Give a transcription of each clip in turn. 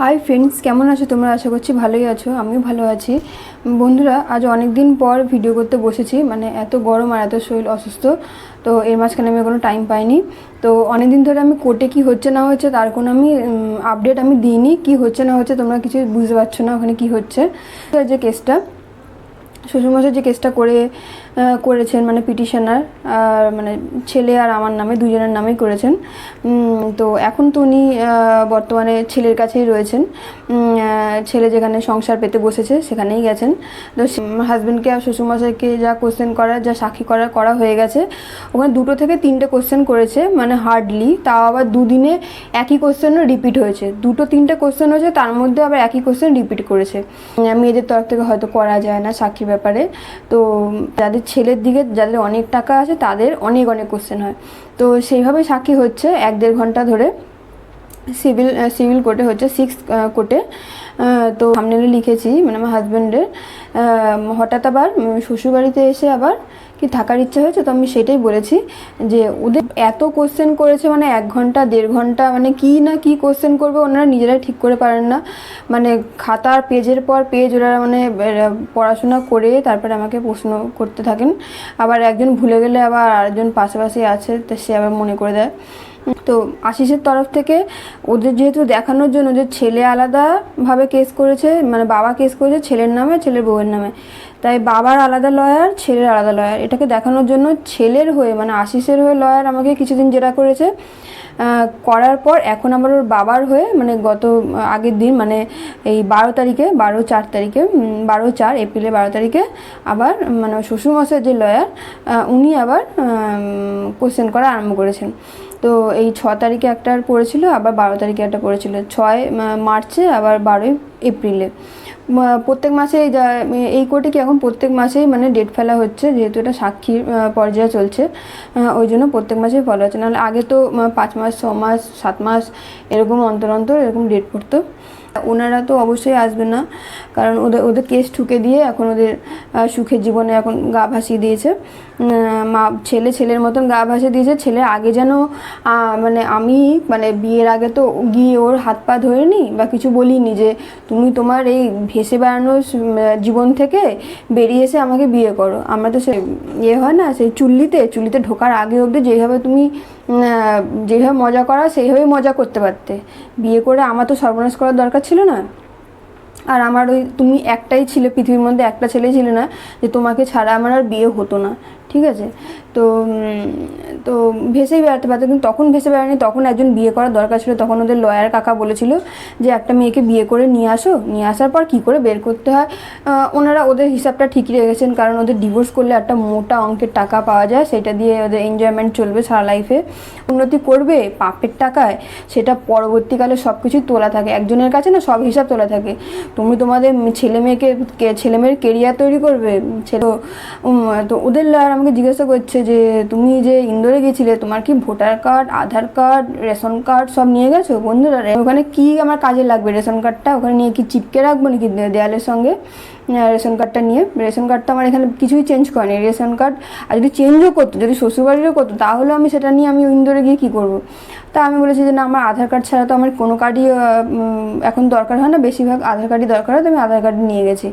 Hi friends কেমন আছো তোমরা? আশা করছি ভালোই আছো, আমিও ভালো আছি। বন্ধুরা, আজ অনেক দিন পর ভিডিও করতে বসেছি মানে এত গরম আর এত শরীর অসুস্থ, তো এর মাঝখানে আমি কোনো টাইম পাইনি। তো অনেক দিন ধরে আমি কোর্টে কি হচ্ছে না হচ্ছে তার কোনো আমি আপডেট আমি দিইনি, কি হচ্ছে না হচ্ছে তোমরা কিছু বুঝতে পারছ না ওখানে কি হচ্ছে। যে কেসটা শ্বশুরমশাই যে কেসটা করে করেছেন মানে পিটিশনার, আর মানে ছেলে আর আমার নামে, দুজনের নামেই করেছেন। তো এখন তো উনি বর্তমানে ছেলের কাছেই রয়েছেন। ছেলে যেখানে সংসার পেতে বসেছে, সেখানেই গেছেন। তো হাজব্যান্ডকে আর শ্বশুরমশাইকে যা কোশ্চেন করার যা সাক্ষী করার করা হয়ে গেছে। ওখানে দুটো থেকে তিনটে কোশ্চেন করেছে মানে হার্ডলি তাও আবার দুদিনে একই কোশ্চেনও রিপিট হয়েছে। দুটো তিনটে কোশ্চেন হয়েছে, তার মধ্যে আবার একই কোশ্চেন রিপিট করেছে। মেয়েদের তরফ থেকে হয়তো করা যায় না সাক্ষীর ব্যাপারে। তো যাদের ছেলের দিকে যাদের অনেক টাকা আছে, তাদের অনেক অনেক কোশ্চেন হয়। তো সেইভাবে সাক্ষী হচ্ছে এক দেড় ঘণ্টা ধরে। সিভিল সিভিল কোর্টে হচ্ছে সিক্স কোর্টে। তো সামনে লিখেছি মানে আমার হাজব্যান্ডের হঠাৎ আবার শ্বশুরবাড়িতে এসে আবার কি থাকার ইচ্ছা হয়েছে? তো আমি সেটাই বলেছি যে ওদের এত কোশ্চেন করেছে মানে এক ঘণ্টা, দেড় ঘণ্টা মানে কি না কি কোশ্চেন করবে ওনারা নিজেরাই ঠিক করে পারেন না। মানে খাতার পেজের পর পেজ ওরা মানে পড়াশোনা করে তারপরে আমাকে প্রশ্ন করতে থাকেন। আবার একজন ভুলে গেলে আবার আরেকজন পাশাপাশি আছে, তো সে আবার মনে করে দেয়। তো আশিসের তরফ থেকে ওদের যেহেতু দেখানোর জন্য যে ছেলে আলাদাভাবে কেস করেছে মানে বাবা কেস করেছে ছেলের নামে, ছেলের বউয়ের নামে। তাই বাবার আলাদা লয়ার ছেলের আলাদা লয়ার এটাকে দেখানোর জন্য ছেলের হয়ে মানে আশিসের হয়ে লয়ার আমাকে কিছুদিন জেরা করেছে। করার পর এখন আবার ওর বাবার হয়ে মানে গত আগের দিন মানে এই বারো তারিখে, বারো চার তারিখে বারো চার এপ্রিলের বারো তারিখে আবার মানে শ্বশুরমশাই যে লয়ার উনি আবার কোশ্চেন করা আরম্ভ করেছেন। তো এই ছ তারিখে একটা পড়েছিল, আবার বারো তারিখে একটা পড়েছিল। ছয় মার্চে, আবার বারোই এপ্রিলে। প্রত্যেক মাসে এই কোর্টে কি এখন প্রত্যেক মাসেই মানে ডেট ফেলা হচ্ছে, যেহেতু এটা সাক্ষীর পর্যায়ে চলছে ওই জন্য প্রত্যেক মাসেই ফলো হচ্ছে। নাহলে আগে তো পাঁচ মাস, ছ মাস, সাত মাস, এরকম অন্তর অন্তর এরকম ডেট পড়তো। ওনারা তো অবশ্যই আসবে না, কারণ ওদের ওদের কেস ঠুকে দিয়ে এখন ওদের সুখের জীবনে এখন গা ভাসিয়ে দিয়েছে। মা, ছেলে ছেলের মতন গা ভাসিয়ে দিয়েছে। ছেলে আগে যেন মানে আমি মানে বিয়ের আগে তো গিয়ে ওর হাত পা ধরে নি বা কিছু বলিনি যে, তুমি তোমার এই ভেসে বেড়ানোর জীবন থেকে বেরিয়ে এসে আমাকে বিয়ে করো। আমরা তো সে ইয়ে হয় না, সেই চুল্লিতে চুল্লিতে ঢোকার আগে অবধি যেভাবে তুমি যেভাবে মজা করা, সেইভাবেই মজা করতে পারতে। বিয়ে করে আমার তো সর্বনাশ করার দরকার ছিল না। আর আমার ওই, তুমি একটাই ছিলে, পৃথিবীর মধ্যে একটা ছেলে ছিল না যে তোমাকে ছাড়া আমার আর বিয়ে হতো না। ঠিক আছে? তো তো ভেসেই বেড়াতে পারতো, কিন্তু তখন ভেসে বেড়ানি তখন একজন বিয়ে করার দরকার ছিল। তখন ওদের লয়ার কাকা বলেছিল যে, একটা মেয়েকে বিয়ে করে নিয়ে আসো। নিয়ে আসার পর কী করে বের করতে হয়? ওনারা ওদের হিসাবটা ঠিকই রেখেছেন, কারণ ওদের ডিভোর্স করলে একটা মোটা অঙ্কের টাকা পাওয়া যায়, সেটা দিয়ে ওদের এনজয়মেন্ট চলবে সারা লাইফে উন্নতি করবে পাপের টাকায়, সেটা পরবর্তীকালে সব কিছুই তোলা থাকে। একজনের কাছে না সব হিসাব তোলা থাকে। তুমি তোমাদের ছেলে মেয়েকে ছেলে মেয়ের কেরিয়ার তৈরি করবে, ছেলে, তো ওদের লয়ার আমাকে জিজ্ঞাসা করছে যে, তুমি যে ইন্দোরে গেছিলে, তোমার কি voter card, Aadhaar card, ration card সব নিয়ে গেছো বন্ধুরা? ওখানে কি আমার কাজে লাগবে? রেশন কার্ডটা ওখানে নিয়ে কি চিপকে রাখব নাকি দেয়ালের সঙ্গে? রেশন কার্ডটা নিয়ে, রেশন কার্ডটা আমার এখানে কিছুই চেঞ্জ করেনি। রেশন কার্ড, আর যদি চেঞ্জও করতো, যদি শ্বশুরবাড়িরও করতো তাহলে আমি সেটা নিয়ে আমি ইন্দোরে গিয়ে কী করব? তা আমি বলেছি যে, না, আমার আধার কার্ড ছাড়া তো আমার কোনো কার্ডই এখন দরকার হয় না। বেশিরভাগ আধার কার্ডই দরকার হয়, তো আমি আধার কার্ড নিয়ে গেছি।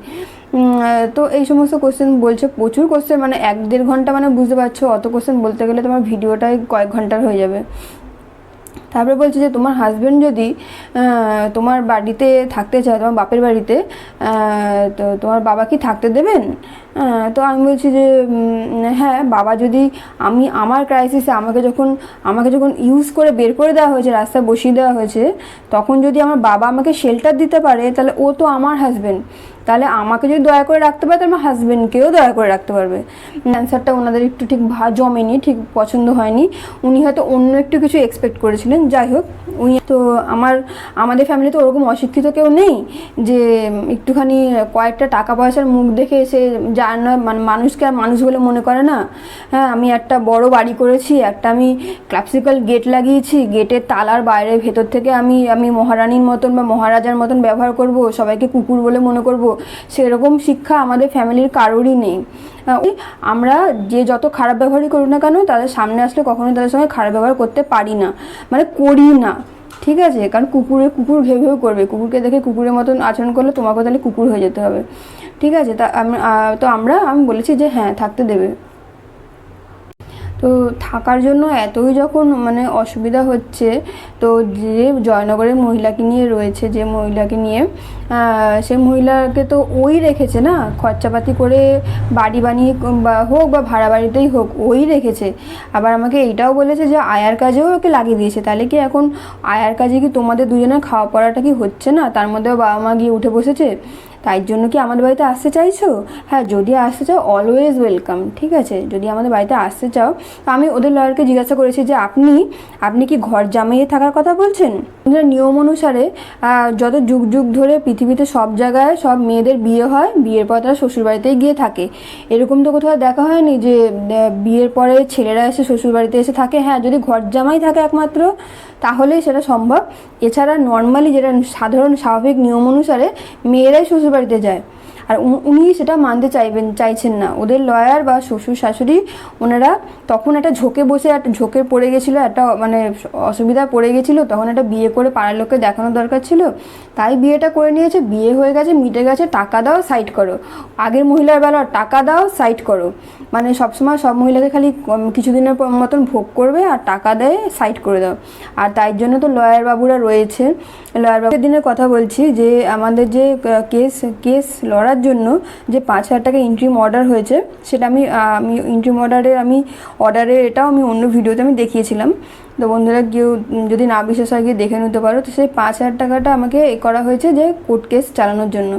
তো এই সমস্ত কোশ্চেন বলছে, প্রচুর কোশ্চেন মানে এক দেড় ঘণ্টা মানে বুঝতে পারছ, অত কোশ্চেন বলতে গেলে তোমার ভিডিওটাই কয়েক ঘণ্টার হয়ে যাবে। তারপরে বলছে যে তোমার হাজবেন্ড যদি তোমার বাড়িতে থাকতে চায়, তোমার বাপের বাড়িতে তো তোমার বাবা কি থাকতে দেবেন? তো আমি বলছি যে হ্যাঁ বাবা যদি আমি, আমার ক্রাইসিসে আমাকে যখন আমাকে যখন ইউজ করে বের করে দেওয়া হয়েছে, রাস্তায় বসিয়ে দেওয়া হয়েছে, তখন যদি আমার বাবা আমাকে শেল্টার দিতে পারে, তাহলে ও তো আমার হাজবেন্ড তাহলে আমাকে যদি দয়া করে রাখতে পারে তাহলে আমার হাজব্যান্ডকেও দয়া করে রাখতে পারবে। অ্যান্সারটা ওনাদের একটু ঠিক জমেনি, ঠিক পছন্দ হয়নি। উনি হয়তো অন্য একটু কিছু এক্সপেক্ট করেছিলেন, যাই হোক। উনি তো আমার, আমাদের ফ্যামিলিতে ওরকম অশিক্ষিত কেউ নেই যে, একটুখানি কয়েকটা টাকা পয়সার মুখ দেখে সে যার না মানে মানুষকে আর মানুষ বলে মনে করে না। হ্যাঁ আমি একটা বড় বাড়ি করেছি, একটা আমি ক্লাসিক্যাল গেট লাগিয়েছি গেটের তালার বাইরে, ভেতর থেকে আমি আমি মহারানীর মতন বা মহারাজার মতন ব্যবহার করব, সবাইকে কুকুর বলে মনে করব। সেরকম শিক্ষা আমাদের ফ্যামিলির কারোরই নেই। আমরা যে যত খারাপ ব্যবহারই করি না কেন, তাদের সামনে আসলে কখনো তাদের সঙ্গে খারাপ ব্যবহার করতে পারি না। মানে করি না, ঠিক আছে? কারণ কুকুরে, কুকুর ঘেউ ঘেউ করবে। কুকুরকে দেখে কুকুরের মতন আচরণ করলে তোমাকেও তাহলে কুকুর হয়ে যেতে হবে। ঠিক আছে? তা তো আমরা, আমি বলেছি যে হ্যাঁ থাকতে দেবে। তো থাকার জন্য এতই যখন মানে অসুবিধা হচ্ছে, তো যে জয়নগরের মহিলাকে নিয়ে রয়েছে, যে মহিলাকে নিয়ে সে মহিলাকে তো ওই রেখেছে না? খরচাপাতি করে বাড়ি বানিয়ে বা হোক বা ভাড়া বাড়িতেই হোক, ওই রেখেছে। আবার আমাকে এইটাও বলেছে যে আয়ার কাজেও ওকে লাগিয়ে দিয়েছে। তাহলে কি এখন আয়ার কাজে কি তোমাদের দুজনের খাওয়া পড়াটা কি হচ্ছে না? তার মধ্যেও বাবা মা গিয়ে উঠে বসেছে? তাই জন্য কি আমাদের বাড়িতে আসতে চাইছো? হ্যাঁ যদি আসতে চাও অলওয়েজ ওয়েলকাম ঠিক আছে? যদি আমাদের বাড়িতে আসতে চাও, তো আমি ওদের লয়ারকে জিজ্ঞাসা করেছি যে আপনি আপনি কি ঘর জামাইয়ে থাকার কথা বলছেন? নিয়ম অনুসারে যত যুগ যুগ ধরে পৃথিবীতে সব জায়গায় সব মেয়েদের বিয়ে হয়, বিয়ের পর তারা শ্বশুরবাড়িতেই গিয়ে থাকে। এরকম তো কোথাও দেখা হয়নি যে বিয়ের পরে ছেলেরা এসে শ্বশুরবাড়িতে এসে থাকে। হ্যাঁ যদি ঘর জামাই থাকে একমাত্র, তাহলেই সেটা সম্ভব। এছাড়া নর্মালি যেটা সাধারণ স্বাভাবিক নিয়ম অনুসারে মেয়েরাই শ্বশুরবাড়িতে যায়। আর উনি সেটা মানতে চাইবেন, চাইছেন না। ওদের লয়ার বা শ্বশুর শাশুড়ি ওনারা তখন একটা ঝোঁকে বসে একটা, ঝোঁকে পড়ে গেছিল, একটা মানে অসুবিধায় পড়ে গেছিল, তখন একটা বিয়ে করে পাড়ার লোককে দেখানো দরকার ছিল। তাই বিয়েটা করে নিয়েছে, বিয়ে হয়ে গেছে, মিটে গেছে, টাকা দাও, সাইড করো। আগের মহিলার বেলা, টাকা দাও, সাইড করো। মানে সবসময় সব মহিলাকে খালি কিছুদিনের মতন ভোগ করবে আর টাকা দেয়, সাইড করে দাও। আর তাই জন্য তো লয়ার বাবুরা রয়েছে। লয়ার বাবুর দিনের কথা বলছি যে, আমাদের যে কেস কেস লড়ার জন্য যে পাঁচ হাজার টাকা ইন্ট্রিম অর্ডার হয়েছে, সেটা আমি আমি ইন্ট্রিম অর্ডারে আমি অর্ডারে এটাও আমি অন্য ভিডিওতে আমি দেখিয়েছিলাম। তো বন্ধুরা কেউ যদি না বিশ্বাস হয়, গিয়ে দেখে নিতে পারো। তো সেই পাঁচ হাজার টাকাটা আমাকে এ করা হয়েছে যে কোর্ট কেস চালানোর জন্য।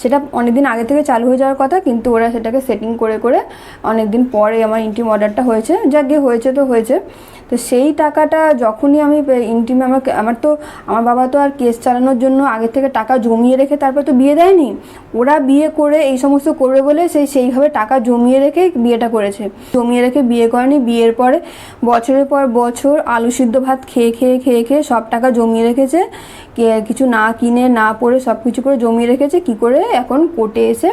সেটা অনেক দিন আগে থেকে চালু হয়ে যাওয়ার কথা, কিন্তু ওরা সেটাকে সেটিং করে করে অনেক দিন পরে আমার ইন্টিম অর্ডারটা হয়েছে। যা গিয়ে হয়েছে তো হয়েছে। তো সেই টাকাটা যখনই আমি ইন্টিমে আমাকে আমার তো আমার বাবা তো আর কেস চালানোর জন্য আগে থেকে টাকা জমিয়ে রেখে তারপর তো বিয়ে দেয়নি। ওরা বিয়ে করে এই সমস্ত করবে বলে সেই সেইভাবে টাকা জমিয়ে রেখে বিয়েটা করেছে। জমিয়ে রেখে বিয়ে করেনি। বিয়ের পরে বছরের পর বছর আলু সিদ্ধ ভাত খেয়ে খেয়ে খেয়ে খেয়ে সব টাকা জমিয়ে রেখেছে। কিছু না কিনে না পড়ে সব কিছু করে জমিয়ে রেখেছে। কি করে? এখন কোর্টে এসে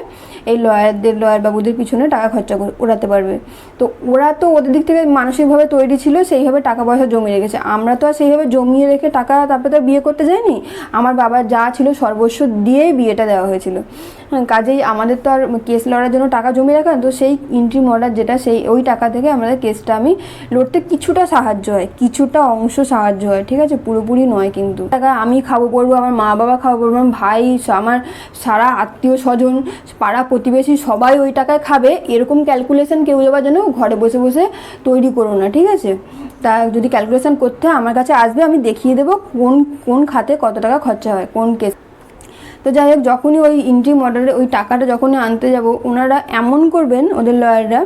এই লয়ারদের লয়ার বাবুদের পিছনে টাকা খরচা করে উড়াতে পারবে। তো ওরা তো ওদের দিক থেকে মানসিকভাবে তৈরি ছিল সেইভাবে টাকা পয়সা জমিয়ে রেখেছে। আমরা তো আর সেইভাবে জমিয়ে রেখে টাকা তারপরে তো বিয়ে করতে যাইনি। আমার বাবার যা ছিল সর্বস্ব দিয়েই বিয়েটা দেওয়া হয়েছিল। হ্যাঁ, কাজেই আমাদের তো আর কেস লড়ার জন্য টাকা জমিয়ে রাখা তো সেই ইন্ট্রিম অর্ডার যেটা সেই ওই টাকা থেকে আমাদের কেসটা আমি লড়তে কিছুটা সাহায্য হয়। কিছুটা অংশ সাহায্য হয়, ঠিক আছে? পুরোপুরি নয় কিন্তু। আমি খাব পড়ব আমার মা বাবা খাব পড়ব আমার ভাই, আমার সারা আত্মীয় স্বজন, পাড়া প্রতিবেশী সবাই ওই টাকায় খাবে। এরকম ক্যালকুলেশন কেউ যাবার জন্য ঘরে বসে বসে তৈরি করো না, ঠিক আছে? তা যদি ক্যালকুলেশন করতে আমার কাছে আসবে, আমি দেখিয়ে দেবো কোন কোন খাতে কত টাকা খরচা হয়, কোন কেস তো যাই হোক, যখনই ওই ইন্ট্রিম অর্ডারে ওই টাকাটা যখনই আনতে যাব, ওনারা এমন করবেন ওদের লয়াররা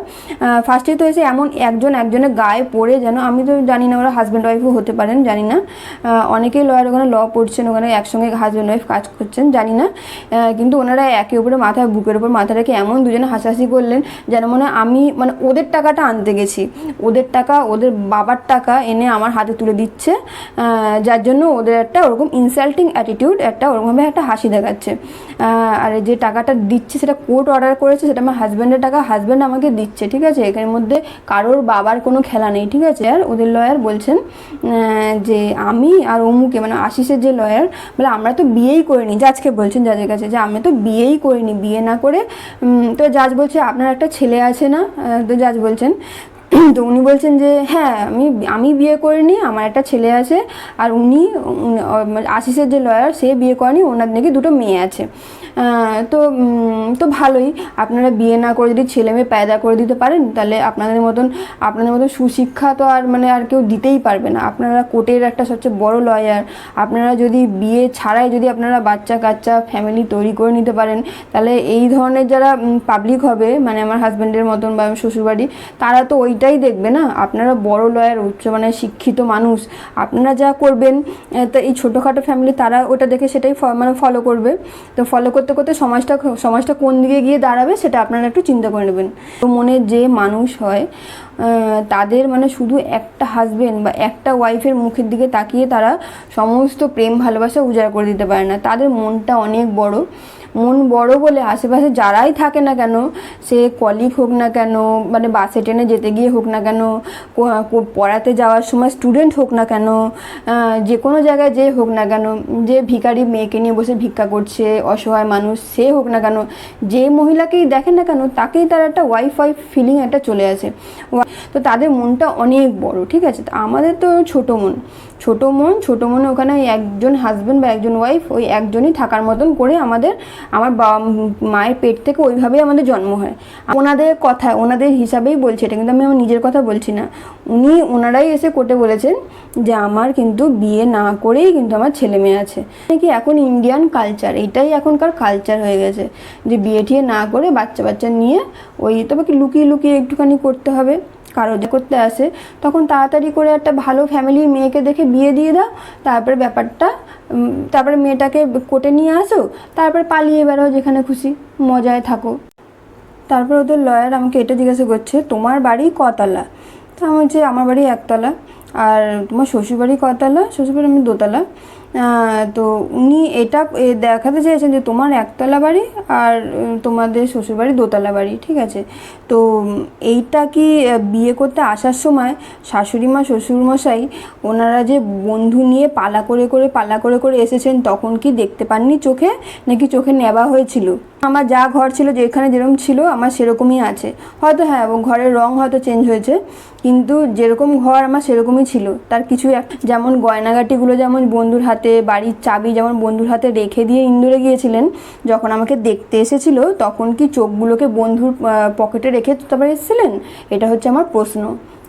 ফার্স্টে তো এসে এমন একজন একজনের গায়ে পড়ে যেন, আমি তো জানি না ওরা হাজব্যান্ড ওয়াইফও হতে পারেন, জানি না। অনেকেই লয়ার ওখানে ল পড়ছেন, ওখানে একসঙ্গে হাজব্যান্ড ওয়াইফ কাজ করছেন, জানি না। কিন্তু ওনারা একে উপরে মাথায়, বুকের ওপর মাথা রেখে এমন দুজনে হাসাহাসি করলেন যেন মনে আমি মানে ওদের টাকাটা আনতে গেছি। ওদের টাকা, ওদের বাবার টাকা এনে আমার হাতে তুলে দিচ্ছে। যার জন্য ওদের একটা ওরকম ইনসাল্টিং অ্যাটিটিউড একটা ওরকমভাবে একটা হাসি দেখাচ্ছে আহ, আর যে টাকাটা দিচ্ছে সেটা কোর্ট অর্ডার করেছে সেটা আমার হাজব্যান্ডের টাকা হাজব্যান্ড আমাকে দিচ্ছে ঠিক আছে? এখানের মধ্যে কারোর বাবার কোনো খেলা নেই ঠিক আছে? আর ওদের লয়ার বলছেন যে আমি আর অমুকে মানে আশিসের যে লয়ার বলে আমরা তো বিয়েই করিনি জাজকে বলছেন জাজের কাছে যে আমি তো বিয়েই করিনি বিয়ে না করে তো জাজ বলছে আপনার একটা ছেলে আছে না? তো জাজ বলছেন তো উনি বলছেন যে হ্যাঁ আমি আমি বিয়ে করিনি আমার একটা ছেলে আছে আর উনি উনি, আশিসের যে লয়ার সে বিয়ে করেনি ওনার নাকি দুটো মেয়ে আছে। তো তো ভালোই আপনারা বিয়ে না করে যদি ছেলে মেয়ে পায়দা করে দিতে পারেন তাহলে আপনাদের মতন আপনাদের মতন সুশিক্ষা তো আর মানে আর কেউ দিতেই পারবে না। আপনারা কোর্টের একটা সবচেয়ে বড় লয়ার আপনারা যদি বিয়ে ছাড়াই যদি আপনারা বাচ্চা কাচ্চা ফ্যামিলি তৈরি করে নিতে পারেন তাহলে এই ধরনের যারা পাবলিক হবে মানে আমার হাজব্যান্ডের মতন বা শ্বশুরবাড়ি তারা তো ওইটাই দেখবে না? আপনারা বড় লয়ার উচ্চ মানে শিক্ষিত মানুষ, আপনারা যা করবেন তা এই ছোটোখাটো ফ্যামিলি তারা ওটা দেখে সেটাই মানে ফলো করবে। তো ফলো করতে করতে সমাজটা সমাজটা কোন দিকে গিয়ে দাঁড়াবে সেটা আপনারা একটু চিন্তা করে নেবেন। তো মনে যে মানুষ হয় তাদের মানে শুধু একটা হাজবেন্ড বা একটা ওয়াইফের মুখের দিকে তাকিয়ে তারা সমস্ত প্রেম ভালোবাসা উজাড় করে দিতে পারে না। তাদের মনটা অনেক বড়। মন বড় বলে আশেপাশে যারাই থাকে না কেন, সে কলিগ হোক না কেন মানে বাসে ট্রেনে যেতে গিয়ে হোক না কেন পড়াতে যাওয়ার সময় স্টুডেন্ট হোক না কেন যে কোনো জায়গায় যে হোক না কেন, যে ভিখারি মেয়েকে নিয়ে বসে ভিক্ষা করছে, অসহায় মানুষ, সে হোক না কেন, যে মহিলাকেই দেখে না কেন, তাকেই তার একটা ওয়াইফ ওয়াইফ ফিলিং একটা চলে আসে। তো তাদের মনটা অনেক বড়, ঠিক আছে? তো আমাদের তো ছোট মন। ছোট মন, ছোট মনে ওখানে ওই একজন হাজব্যান্ড বা একজন ওয়াইফ ওই একজনই থাকার মতন করে আমাদের, আমার বাবা মায়ের পেট থেকে ওইভাবেই আমাদের জন্ম হয়। ওনাদের কথা, ওনাদের হিসাবেই বলছি এটা, কিন্তু আমি আমার নিজের কথা বলছি না। উনি, ওনারাই এসে কোর্টে বলেছেন যে আমার কিন্তু বিয়ে না করেই কিন্তু আমার ছেলে মেয়ে আছে। কি এখন ইন্ডিয়ান কালচার এটাই এখনকার কালচার হয়ে গেছে। যে বিয়ে টিয়ে না করে বাচ্চা বাচ্চা নিয়ে ওই, তবে কি লুকিয়ে লুকিয়ে একটুখানি করতে হবে? কারও যে করতে আসে তখন তাড়াতাড়ি করে একটা ভালো ফ্যামিলির মেয়েকে দেখে বিয়ে দিয়ে দাও তারপরে ব্যাপারটা তারপরে মেয়েটাকে কোটে নিয়ে আসো তারপরে পালিয়ে বেরো যেখানে খুশি মজায় থাকো। তারপর ওদের লয়ার আমাকে এটা জিজ্ঞাসা করছে তোমার বাড়ি কতলা? তো আমি বলছি আমার বাড়ি একতলা আর তোমার শ্বশুরবাড়ি কতলা? শ্বশুরবাড়ি আমি দোতলা। আহ, তো উনি এটা দেখাতে চেয়েছেন যে তোমার একতলা বাড়ি আর তোমাদের শ্বশুরবাড়ি দোতলা বাড়ি, ঠিক আছে? তো এইটা কি বিয়ে করতে আসার সময় শাশুড়ি মা শ্বশুরমশাই ওনারা যে বন্ধু নিয়ে পালা করে করে, পালা করে করে এসেছেন, তখন কি দেখতে পাননি চোখে? নাকি চোখে নেওয়া হয়েছিল? আমার যা ঘর ছিল, যেখানে যেরকম ছিল, আমার সেরকমই আছে। হয়তো হ্যাঁ এবং ঘরের রং হয়তো চেঞ্জ হয়েছে, কিন্তু যেরকম ঘর আমার সেরকমই ছিল। তার কিছু এক যেমন গয়নাগাটিগুলো যেমন বন্ধুর হাতে, বাড়ির চাবি যেমন বন্ধুর হাতে রেখে দিয়ে ইন্দুরে গিয়েছিলেন, যখন আমাকে দেখতে এসেছিল, তখন কি চোখগুলোকে বন্ধুর পকেটে রেখে তারপরে এসেছিলেন? এটা হচ্ছে আমার প্রশ্ন।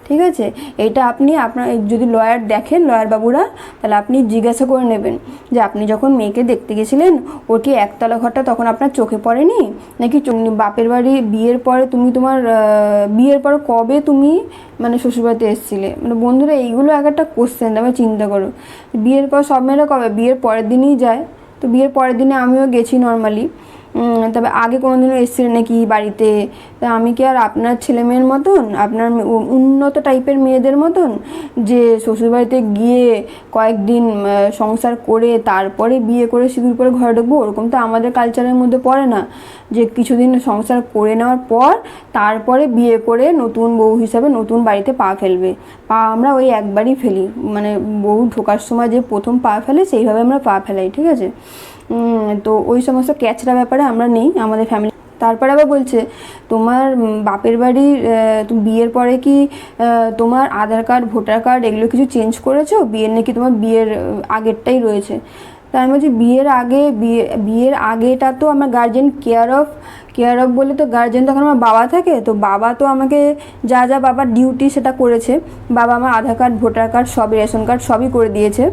ঠিক আছে? এটা আপনি আপনার, যদি লয়ার দেখেন লয়ার বাবুরা, তাহলে আপনি জিজ্ঞাসা করে নেবেন যে আপনি যখন মেয়েকে দেখতে গেছিলেন, ওর কি একতলা ঘরটা তখন আপনার চোখে পড়েনি? নাকি বাপের বাড়ি বিয়ের পরে তুমি তোমার বিয়ের পরে কবে তুমি মানে শ্বশুরবাড়িতে এসেছিলে? মানে বন্ধুরা, এইগুলো এক একটা কোশ্চেন তবে চিন্তা করো। বিয়ের পর সব মেয়েরা কবে? বিয়ের পরের দিনই যায়। তো বিয়ের পরের দিনে আমিও গেছি নর্মালি তবে আগে কোনোদিনও এসেছিলেন নাকি বাড়িতে? তা আমি কি আর আপনার ছেলে মেয়ের মতন? আপনার উন্নত টাইপের মেয়েদের মতন? যে শ্বশুরবাড়িতে গিয়ে কয়েকদিন সংসার করে তারপরে বিয়ে করে সিঁদুর পরে ঘরে ঢুকবো, ওরকম তো আমাদের কালচারের মধ্যে পড়ে না। যে কিছুদিন সংসার করে নেওয়ার পর তারপরে বিয়ে করে নতুন বউ হিসাবে নতুন বাড়িতে পা ফেলবে। পা আমরা ওই একবারই ফেলি। মানে বউ ঢোকার সময় যে প্রথম পা ফেলে, সেইভাবে আমরা পা ফেলাই, ঠিক আছে? তো ওই সমস্ত ক্যাচরা ব্যাপারে আমরা নেই, আমাদের ফ্যামিলি তারপরে আবার বলছে, তোমার বাপের বাড়ির তুমি বিয়ের পরে কি তোমার আধার কার্ড ভোটার কার্ড এগুলো কিছু চেঞ্জ করেছ? বিয়ের নাকি তোমার বিয়ের আগেরটাই রয়েছে। তার মধ্যে বিয়ের আগে, বিয়ে, বিয়ের আগেটা তো আমার guardian care of care of বলে তো? গার্জেন তখন আমার বাবা থাকে, তো বাবা তো আমাকে যা যা বাবার ডিউটি সেটা করেছে। বাবা আমার আধার কার্ড ভোটার কার্ড সবই রেশন কার্ড সবই করে দিয়েছে।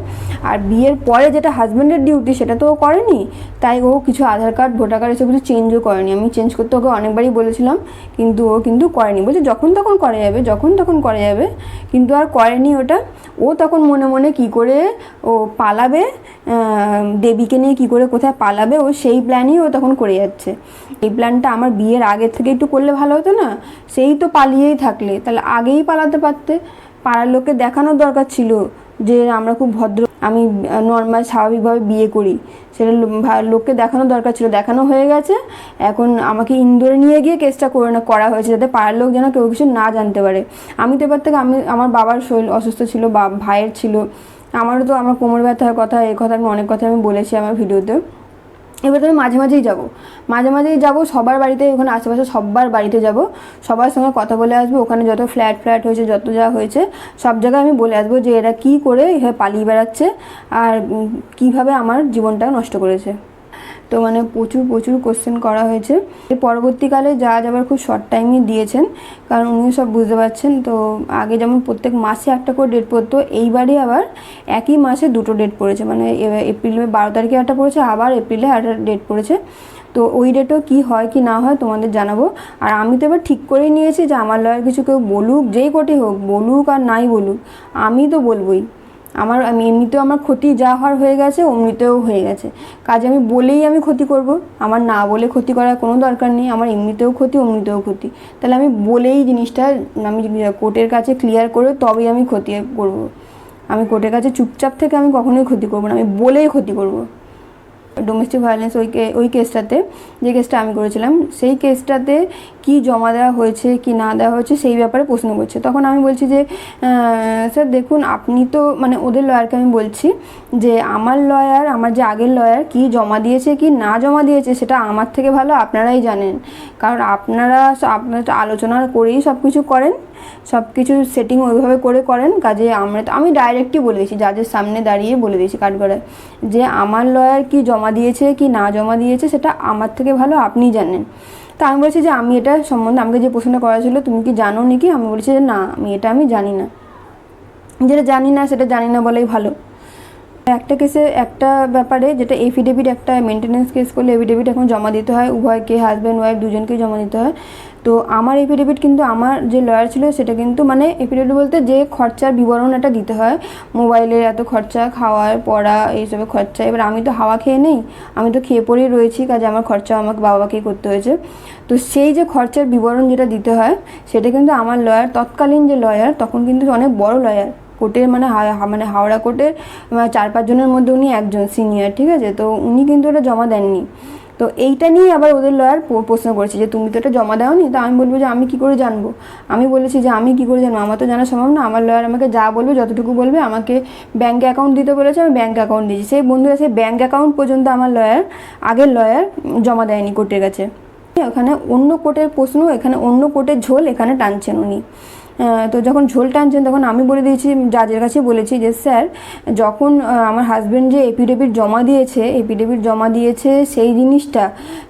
আর বিয়ের পরে যেটা হাজব্যান্ডের ডিউটি সেটা তো ও করেনি, তাই ও কিছু আধার কার্ড ভোটার কার্ড এসব কিছু চেঞ্জও করেনি। আমি চেঞ্জ করতে ওকে অনেকবারই বলেছিলাম, কিন্তু ও কিন্তু করেনি। বলছে যখন তখন করা যাবে, যখন তখন করা যাবে, কিন্তু আর করেনি ওটা। ও তখন মনে মনে কি করে ও পালাবে দেবীকে নিয়ে কি করে কোথায় পালাবে, ও সেই প্ল্যানই ও তখন করে যাচ্ছে। এই প্ল্যানটা আমার বিয়ের আগের থেকে একটু করলে ভালো হতো না? সেই তো পালিয়েই থাকলে। তাহলে আগেই পালাতে পারতে। পাড়ার লোককে দেখানোর দরকার ছিল যে আমরা খুব ভদ্র। আমি নর্মাল স্বাভাবিকভাবে বিয়ে করি। সেটা লোককে দেখানোর দরকার ছিল। দেখানো হয়ে গেছে। এখন আমাকে ইন্দোরে নিয়ে গিয়ে কেসটা করে না, করা হয়েছে যাতে পাড়ার লোক যেন কেউ কিছু না জানতে পারে। আমি তো এবার থেকে, আমি, আমার বাবার শরীর অসুস্থ ছিল, বা, ভাইয়ের ছিল। আমারও তো, আমার কোমর ব্যথার কথা এই কথা আমি, অনেক কথা আমি বলেছি আমার ভিডিওতে এবার আমি মাঝে মাঝেই যাব। মাঝে মাঝেই যাব, সবার বাড়িতে, ওখানে আশেপাশে সবার বাড়িতে যাব। সবার সঙ্গে কথা বলে আসব, ওখানে যত ফ্ল্যাট ফ্ল্যাট হয়েছে, যত যা হয়েছে, সব জায়গায় আমি বলে আসব যে এরা কি করে এভাবে পালিয়ে বেড়াচ্ছে আর কীভাবে আমার জীবনটা নষ্ট করেছে। তো মানে প্রচুর প্রচুর কোশ্চেন করা হয়েছে। পরবর্তীকালে যা যাবার খুব শর্ট টাইমই দিয়েছেন, কারণ উনিও সব বুঝতে পারছেন। তো আগে যেমন প্রত্যেক মাসে একটা করে ডেট পড়তো এইবারই আবার একই মাসে দুটো ডেট পড়েছে। মানে এপ্রিলে বারো তারিখে একটা পড়েছে, আবার এপ্রিলে একটা ডেট পড়েছে। তো ওই ডেটও কি হয়, কি না হয় তোমাদের জানাব। আর আমি তো এবার ঠিক করেই নিয়েছি যে আমার লয়ার কিছু কেউ বলুক, যেই কোটি হোক, বলুক আর নাই বলুক, আমি তো বলবোই। আমার, আমি এমনিতেও আমার ক্ষতি যা হওয়ার হয়ে গেছে, অমনিতেও হয়ে গেছে। কাজে আমি বলেই আমি ক্ষতি করব। আমার না বলে ক্ষতি করার কোনো দরকার নেই। আমার এমনিতেও ক্ষতি, অমনিতেও ক্ষতি। তাহলে আমি বলেই জিনিসটা আমি কোর্টের কাছে ক্লিয়ার করে তবেই আমি ক্ষতি করব। আমি কোর্টের কাছে চুপচাপ থেকে আমি কখনোই ক্ষতি করব না। আমি বলেই ক্ষতি করব। ডোমেস্টিক ভায়োলেন্স ওই ওই কেসটাতে যে কেসটা আমি করেছিলাম, সেই কেসটাতে কি জমা দেওয়া হয়েছে, কি না দেওয়া হয়েছে, সেই ব্যাপারে প্রশ্ন করছে। তখন আমি বলছি যে স্যার দেখুন, আপনি তো মানে ওদের লয়ারকে আমি বলছি যে, আমার লয়ার আমার যে আগের লয়ার কি জমা দিয়েছে, কি না জমা দিয়েছে, সেটা আমার থেকে ভালো আপনারাই জানেন। কারণ আপনারা আপনারা আলোচনা করেই সব কিছু করেন সব কিছু সেটিং ওইভাবে করে করেন, কাজে আমরা আমি ডাইরেক্টই বলে দিয়েছি জাজের সামনে দাঁড়িয়ে বলে দিয়েছি কাঠগড়ায় যে আমার লয়ার কি জমা দিয়েছে, কি না জমা দিয়েছে, সেটা আমার থেকে ভালো আপনিই জানেন। তা আমি বলছি যে আমি এটা সম্বন্ধে আমাকে যে প্রশ্নটা করা ছিল, তুমি কি জানো নাকি? আমি বলছি যে না, আমি এটা আমি জানি না। যেটা জানি না, সেটা জানি না বলাই ভালো। একটা কেসে একটা ব্যাপারে যেটা এফিডেভিট একটা মেনটেন্যান্স কেস করলে এফিডেভিট এখন জমা দিতে হয়। উভয়কে হাজব্যান্ড ওয়াইফ দুজনকেই জমা দিতে হয়। তো আমার এফিডেভিট কিন্তু আমার যে লয়ার ছিল সেটা কিন্তু মানে এফিডেভিট বলতে যে খরচার বিবরণ একটা দিতে হয়। মোবাইলের এত খরচা খাওয়ার পড়া এইসবের খরচা। এবার আমি তো হাওয়া খেয়ে নেই আমি তো খেয়ে পড়েই রয়েছি কাজে আমার খরচা আমাকে বাবাকেই করতে হয়েছে। তো সেই যে খরচার বিবরণ যেটা দিতে হয় সেটা কিন্তু আমার লয়ার তৎকালীন যে লয়ার তখন কিন্তু অনেক বড় লয়ার কোর্টের মানে মানে হাওড়া কোর্টের আহ, চার পাঁচজনের মধ্যে উনি একজন সিনিয়র ঠিক আছে? তো উনি কিন্তু ওটা জমা দেননি। তো এইটা নিয়ে আবার ওদের লয়ার প্রশ্ন করেছে যে, তুমি তো এটা জমা দাওনি? তো আমি বলব যে, আমি কি করে জানব? আমি বলেছি যে, আমি কি করে জানব? আমার তো জানা সম্ভব না। আমার লয়ার আমাকে যা বলবে, যতটুকু বলবে, আমাকে ব্যাঙ্ক অ্যাকাউন্ট দিতে বলেছে, আমি ব্যাঙ্ক অ্যাকাউন্ট দিয়েছি। সেই বন্ধুরা, সেই ব্যাঙ্ক অ্যাকাউন্ট পর্যন্ত আমার লয়ার আগের লয়ার জমা দেয়নি কোর্টের কাছে। ওখানে অন্য কোর্টের প্রশ্ন, এখানে অন্য কোর্টের ঝোল, এখানে টানছেন উনি। তো যখন ঝোল টানছেন তখন আমি বলে দিয়েছি জাজের কাছে বলেছি যে, স্যার, যখন আমার হাজব্যান্ড যে এপিডেভিট জমা দিয়েছে এপিডেভিট জমা দিয়েছে সেই জিনিসটা,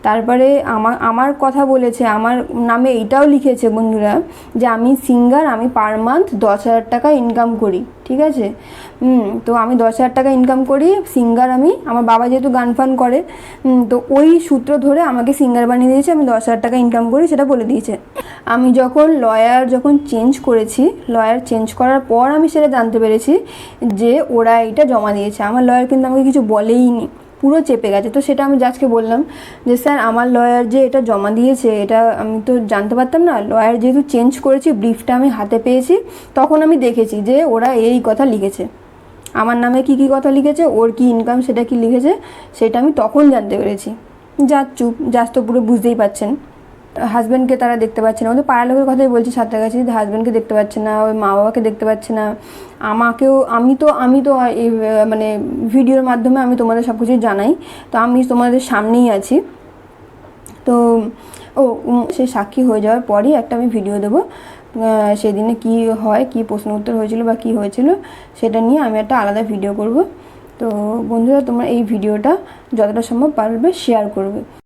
তারপরে আমার আমার কথা বলেছে, আমার নামে এইটাও লিখেছে বন্ধুরা যে, আমি সিঙ্গার আমি পার মান্থ দশ হাজার টাকা ইনকাম করি। ঠিক আছে? তো আমি দশ হাজার টাকা ইনকাম করি সিঙ্গার আমি, আমার বাবা যেহেতু গান ফান করে তো ওই সূত্র ধরে আমাকে সিঙ্গার বানিয়ে দিয়েছে, আমি দশ হাজার টাকা ইনকাম করি, সেটা বলে দিয়েছে। আমি যখন লয়ার যখন চেঞ্জ করেছি লয়ার চেঞ্জ করার পর আমি সেটা জানতে পেরেছি যে ওরা এটা জমা দিয়েছে। আমার লয়ার কিন্তু আমাকে কিছু বলেইনি, পুরো চেপে গেছে। তো সেটা আমি জাজকে বললাম যে, স্যার, আমার লয়ার যে এটা জমা দিয়েছে, এটা আমি তো জানতে পারতাম না। লয়ার যেহেতু চেঞ্জ করেছি ব্রিফটা আমি হাতে পেয়েছি, তখন আমি দেখেছি যে ওরা এই কথা লিখেছে। আমার নামে কি কি কথা লিখেছে, ওর কি ইনকাম সেটা কি লিখেছে, সেটা আমি তখন জানতে পেরেছি। যা চুপ জাজ তো পুরো বুঝতেই পাচ্ছেন হাজব্যান্ডকে তারা দেখতে পাচ্ছে না। ওদের পাড়ার লোকের কথাই বলছি সাঁতরাগাছি যে হাজব্যান্ডকে দেখতে পাচ্ছে না, ওই মা বাবাকে দেখতে পাচ্ছে না। আমাকেও, আমি তো আমি তো এই মানে ভিডিওর মাধ্যমে আমি তোমাদের সব কিছু জানাই। তো আমি তোমাদের সামনেই আছি। তো, ও সে সাক্ষী হয়ে যাওয়ার পরই একটা আমি ভিডিও দেবো। সেদিনে কি হয়, কি প্রশ্ন উত্তর হয়েছিল বা কি হয়েছিল, সেটা নিয়ে আমি একটা আলাদা ভিডিও করব। তো বন্ধুরা, তোমরা এই ভিডিওটা যতটা সম্ভব পারবে শেয়ার করবে।